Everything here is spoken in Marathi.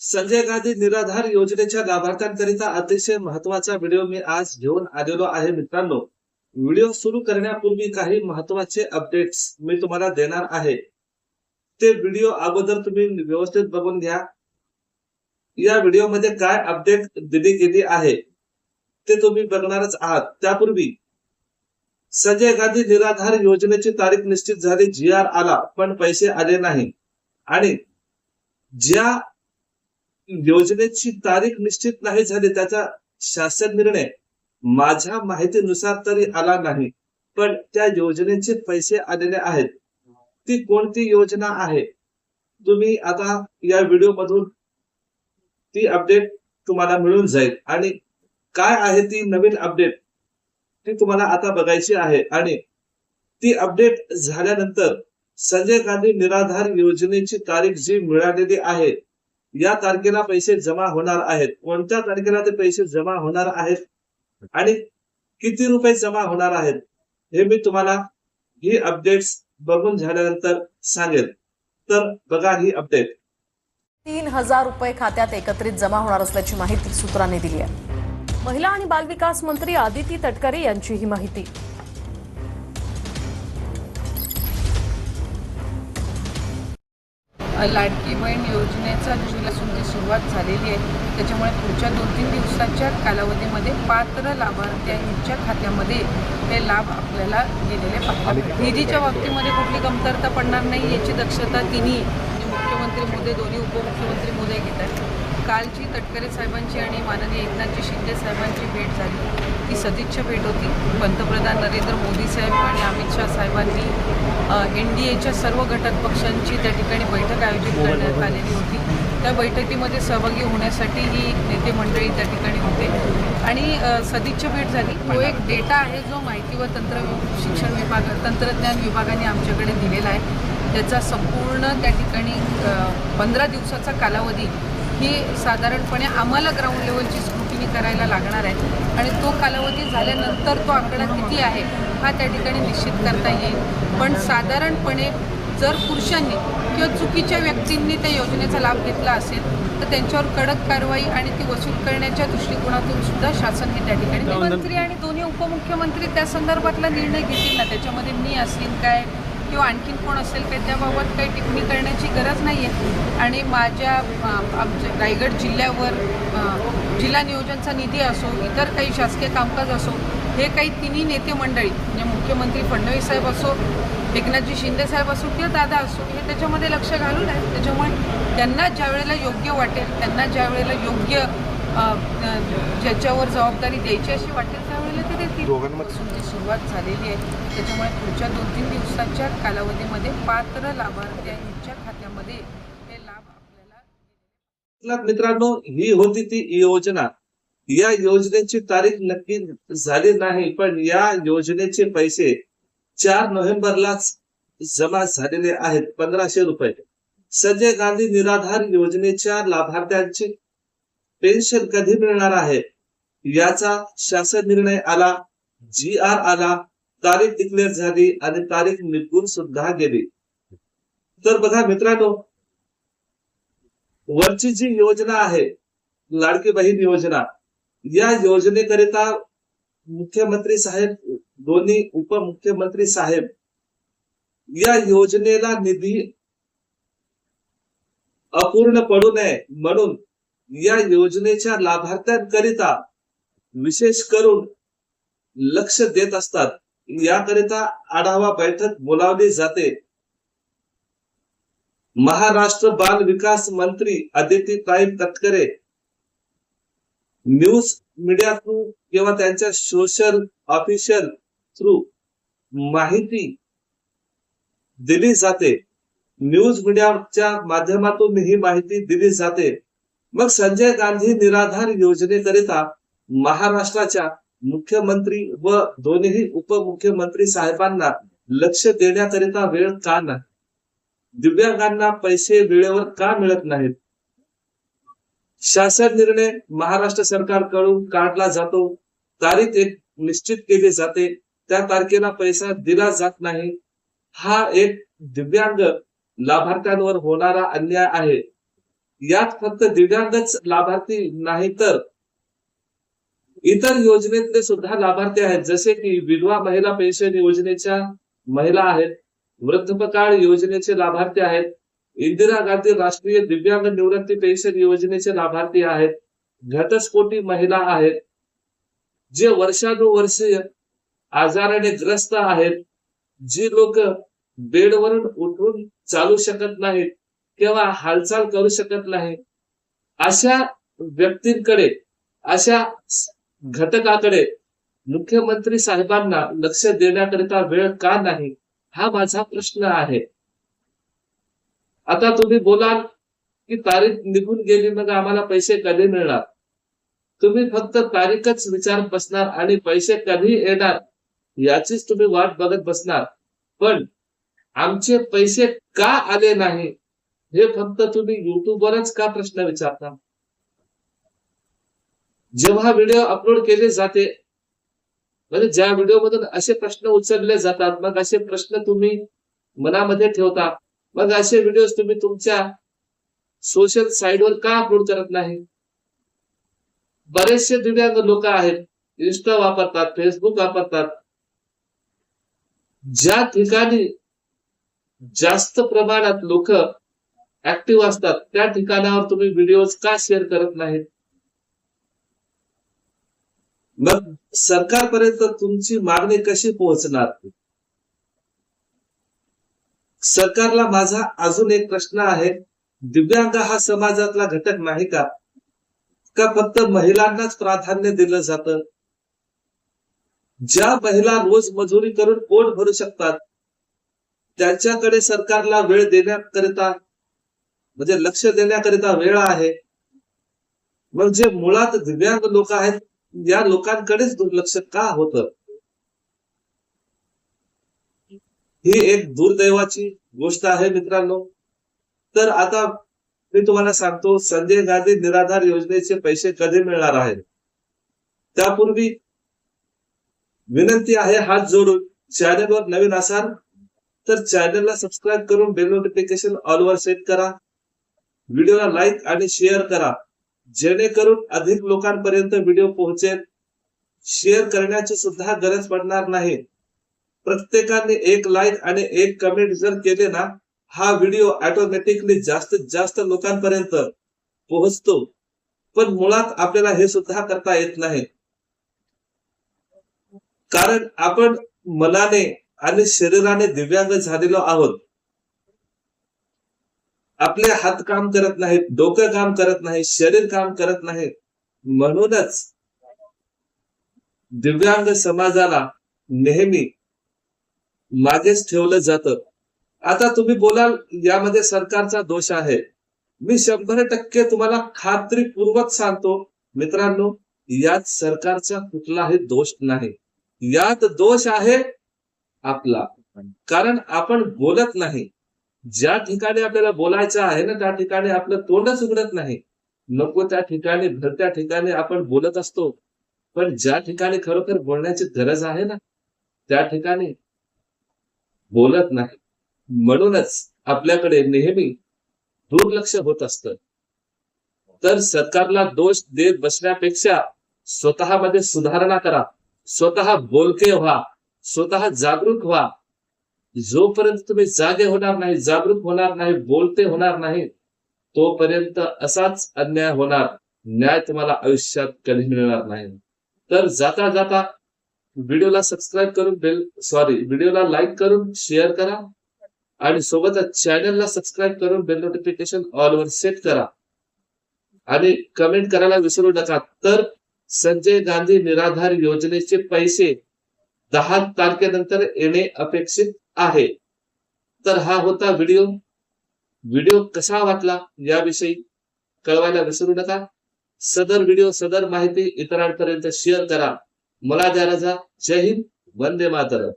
संजय गांधी निराधार योजनेच्या लाभार्थ्यांकरिता अतिशय महत्त्वाचा व्हिडिओ मी आज घेऊन आलेलो आहे मित्रांनो. व्हिडिओ सुरू करण्यापूर्वी काही महत्त्वाचे अपडेट्स मी तुम्हाला देणार आहे. ते व्हिडिओ अगोदर तुम्ही व्यवस्थित बघून घ्या. या व्हिडिओमध्ये काय अपडेट दिली गेली आहे ते तुम्ही बघणारच आहात. त्यापूर्वी संजय गांधी निराधार योजनेची तारीख निश्चित झाली जी आर आला पण पैसे आले नाही. आणि ज्या योजनेची तारीख निश्चित नाही झाली त्याचा शासन निर्णय माझ्या माहितीनुसार तरी आला नाही. पण त्या योजनेचे पैसे आलेले आहेत. ती कोणती योजना आहे? तुम्ही आता या व्हिडिओ मधून ती अपडेट तुम्हाला मिळून जाईल. आणि काय आहे ती नवीन अपडेट? ती तुम्हाला आता बघायची आहे. आणि ती अपडेट झाल्यानंतर संजय गांधी निराधार योजनेची तारीख जी मिळालेली आहे या तारखेला पैसे जमा होणार आहेत. कोणत्या तारखेला ते पैसे जमा होणार आहेत? आणि किती रुपये जमा होणार आहेत? हे मी तुम्हाला ही अपडेट्स बघून झाल्यानंतर सांगेल तर बघा ही अपडेट तीन हजार रुपये खात्यात एकत्रित जमा होणार असल्याची माहिती सूत्रांनी दिली आहे. महिला आणि बालविकास मंत्री आदिती तटकरे यांची ही माहिती. लाडकी बहीण योजनेचा जी सुरुवात झालेली आहे त्याच्यामुळे पुढच्या दोन तीन दिवसाच्या कालावधीमध्ये पात्र लाभार्थ्यांच्या खात्यामध्ये हे लाभ आपल्याला गेलेले पाहायला निधीच्या बाबतीमध्ये कुठली कमतरता पडणार नाही याची दक्षता तिन्ही मुख्यमंत्री मोदी दोन्ही उपमुख्यमंत्री मोदी घेत आहेत. कालची तटकरे साहेबांची आणि माननीय एकनाथजी शिंदे साहेबांची भेट झाली. ती सदिच्छा भेट होती. पंतप्रधान नरेंद्र मोदी साहेब आणि अमित शहा साहेबांनी एन डी एच्या सर्व घटक पक्षांची त्या ठिकाणी बैठक आयोजित करण्यात आलेली होती. त्या बैठकीमध्ये सहभागी होण्यासाठी ही नेते मंडळी त्या ठिकाणी होते. आणि सदिच्छा भेट झाली. तो एक डेटा आहे जो माहिती व तंत्र शिक्षण विभाग तंत्रज्ञान विभागाने आमच्याकडे दिलेला आहे. त्याचा संपूर्ण त्या ठिकाणी पंधरा दिवसाचा कालावधी ही साधारणपणे आम्हाला ग्राउंड लेवलची स्क्रुटिनी करायला लागणार आहे. आणि तो कालावधी झाल्यानंतर तो आकडा किती आहे हा त्या ठिकाणी निश्चित करता येईल. पण साधारणपणे जर पुरुषांनी किंवा चुकीच्या व्यक्तींनी त्या योजनेचा लाभ घेतला असेल तर त्यांच्यावर कडक कारवाई आणि ती वसूल करण्याच्या दृष्टिकोनातून सुद्धा शासन हे त्या ठिकाणी मंत्री आणि दोन्ही उपमुख्यमंत्री त्या संदर्भातला निर्णय घेतील ना? त्याच्यामध्ये मी असेल काय? किंवा आणखीन कोण असेल काही त्याबाबत काही टिप्पणी करण्याची गरज नाही आहे आणि माझ्या आमच्या रायगड जिल्ह्यावर जिल्हा नियोजनचा निधी असो इतर काही शासकीय कामकाज असो हे काही तिन्ही नेते मंडळी म्हणजे मुख्यमंत्री फडणवीस साहेब असो एकनाथजी शिंदे साहेब असो किंवा दादा असो हे त्याच्यामध्ये लक्ष घालून आहे. त्याच्यामुळे त्यांना ज्या वेळेला योग्य वाटेल त्यांना ज्या वेळेला योग्य ज्याच्यावर जबाबदारी द्यायची अशी वाटेल त्यावेळेला ते देतील. जी सुरुवात झालेली आहे त्याच्यामुळे पुढच्या दोन तीन दिवसाच्या कालावधीमध्ये पात्र लाभार्थ्यांच्या खात्यामध्ये हे लाभ आपल्याला मित्रांनो ही होती ती योजना. या योजनेची तारीख नक्की झाली नाही पण या योजनेचे पैसे चार नोव्हेंबरलाच जमा झालेले आहेत पंधराशे रुपये. संजय गांधी निराधार योजनेच्या लाभार्थ्यांची पेन्शन कधी मिळणार आहे? याचा शासन निर्णय आला. जी आर आला. तारीख डिक्लेअर झाली आणि तारीख निघून सुद्धा गेली. तर बघा मित्रांनो वरची जी योजना आहे लाडकी बहीण योजना या योजनेकरिता मुख्यमंत्री साहेब दोन्ही उपमुख्यमंत्री साहेब या योजनेला निधी अपूर्ण पडू नये म्हणून या योजनेच्या लाभार्थ्यांकरिता विशेष करून लक्ष देत असतात. याकरिता आढावा बैठक बोलावली जाते. महाराष्ट्र बाल विकास मंत्री अदिती ताई तटकरे न्यूज मीडिया थ्रू किंवा त्यांच्या सोशल ऑफिशियल थ्रू माहिती दिली जाते. न्यूज मीडियाच्या माध्यमातून ही माहिती दिली जाते. मग संजय गांधी निराधार योजनेकरिता महाराष्ट्राच्या मुख्यमंत्री व दोन्ही उपमुख्यमंत्री साहेबांना लक्ष देण्याकरिता वेळ का नाही? दिव्यांगांना पैसे वेळेवर का मिळत नाहीत? शासन निर्णय महाराष्ट्र सरकारकडून काढला जातो. तारीख एक निश्चित केली जाते. त्या तारखेला पैसा दिला जात नाही. हा एक दिव्यांग लाभार्थ्यांवर होणारा अन्याय आहे. यात फक्त दिव्यांगच लाभार्थी नाही तर इतर योजनेतले सुद्धा लाभार्थी आहेत. जसे की विधवा महिला पेन्शन योजनेच्या महिला आहेत वृद्धपकाळ योजनेचे लाभार्थी आहेत इंदिरा गांधी राष्ट्रीय दिव्यांग निवृत्ती पेन्शन योजनेचे लाभार्थी आहेत घटस्फोटी महिला आहेत जे वर्षानुवर्षीय आजाराने ग्रस्त आहेत जी लोक बेडवरून उठून चालू शकत नाहीत. किंवा हालचाल करू शकत नाही. अशा व्यक्तींकडे अशा घटकाकडे मुख्यमंत्री साहेबांना लक्ष देण्याकरिता वेळ का नाही हा माझा प्रश्न आहे. आता तुम्ही बोलाल की तारीख निघून गेली मग आम्हाला पैसे कधी मिळणार? तुम्ही फक्त तारीखच विचार बसणार आणि पैसे कधी येणार याचीच तुम्ही वाट बघत बसणार. पण आमचे पैसे का आले नाही? हे फक्त तुम्ही युट्यूबवरच का प्रश्न विचारता? जेव्हा व्हिडिओ अपलोड केले जाते म्हणजे ज्या व्हिडिओ मधून असे प्रश्न उचलले जातात मग असे प्रश्न तुम्ही मनामध्ये ठेवता. मग असे व्हिडिओ तुम्ही तुमच्या सोशल साईटवर का अपलोड करत नाही? बरेचसे दिव्यांग लोक आहेत इन्स्टा वापरतात फेसबुक वापरतात. ज्या ठिकाणी जास्त प्रमाणात लोक ऍक्टिव्ह असतात. त्या ठिकाणावर तुम्ही व्हिडिओ का शेअर करत नाहीत? मग सरकारपर्यंत तुमची मागणी कशी पोहोचणार? सरकारला माझा अजून एक प्रश्न आहे. दिव्यांग हा समाजातला घटक नाही का? का फक्त महिलांनाच प्राधान्य दिलं जात? ज्या महिला रोज मजुरी करून पोट भरू शकतात? त्यांच्याकडे सरकारला वेळ देण्याकरिता म्हणजे लक्ष देण्याकरिता वेळ आहे. मग जे मुळात दिव्यांग लोक आहेत या लोकांकडेच दुर्लक्ष का होत? ही एक दुर्दैवाची गोष्ट आहे मित्रांनो. तर आता मी तुम्हाला सांगतो संजय गांधी निराधार योजनेचे पैसे कधी मिळणार आहेत? त्यापूर्वी विनंती आहे हात जोडून. चॅनलवर नवीन असाल तर चॅनलला सबस्क्राईब करून बेल नोटिफिकेशन ऑलवर सेट करा. व्हिडिओला लाईक आणि शेअर करा. जेणेकरून अधिक लोकांपर्यंत व्हिडिओ पोहोचेल. शेअर करण्याची सुद्धा गरज पडणार नाही. प्रत्येकाने एक लाईक आणि एक कमेंट जर केले ना हा व्हिडिओ ऑटोमॅटिकली जास्तीत जास्त लोकांपर्यंत पोहोचतो. पण मुळात आपल्याला हे सुद्धा करता येत नाही. कारण आपण मनाने आणि शरीराने दिव्यांग झालेलो आहोत. आपले हात काम करत नाहीत डोकं काम करत नाही शरीर काम करत नाही म्हणूनच दिव्यांग समाजाला नेहमी मागेच ठेवलं जात. आता तुम्ही बोलाल यामध्ये सरकारचा दोष आहे. मी शंभर टक्के तुम्हाला खात्रीपूर्वक सांगतो मित्रांनो यात सरकारचा कुठलाही दोष नाही. यात दोष आहे आपला. कारण आपण बोलत नाही. ज्या ठिकाणी आपल्याला बोलायचं आहे ना त्या ठिकाणी आपलं तोंडच उघडत नाही. नको त्या ठिकाणी भरत्या ठिकाणी आपण बोलत असतो. पण ज्या ठिकाणी खरोखर बोलण्याची गरज आहे ना त्या ठिकाणी बोलत नाही. म्हणूनच आपल्याकडे नेहमी दुर्लक्ष होत असत. तर सरकारला दोष देत बसण्यापेक्षा स्वतःमध्ये सुधारणा करा. स्वतः बोलके व्हा. स्वतः जागरूक व्हा. जोपर्यंत तुम्ही जागे होणार नाही जागरूक होणार नाही बोलते होणार नाही तोपर्यंत असाच अन्याय होणार. न्याय तुम्हाला आयुष्यात कधी मिळणार नाही. तर जाता जाता व्हिडिओला सबस्क्राईब करून बेल सॉरी व्हिडिओला लाईक करून शेअर करा आणि सोबतच चॅनलला सबस्क्राईब करून बेल नोटिफिकेशन ऑलवर सेट करा. आणि कमेंट करायला विसरू नका. तर संजय गांधी निराधार योजनेचे पैसे दहा तारखेनंतर येणे अपेक्षित आहे. तर हा होता व्हिडिओ. व्हिडिओ कसा वाटला याविषयी कळवायला विसरू नका. सदर व्हिडिओ सदर माहिती इतरांपर्यंत शेअर करा. मला द्या रजा. जय हिंद. वंदे मातरम.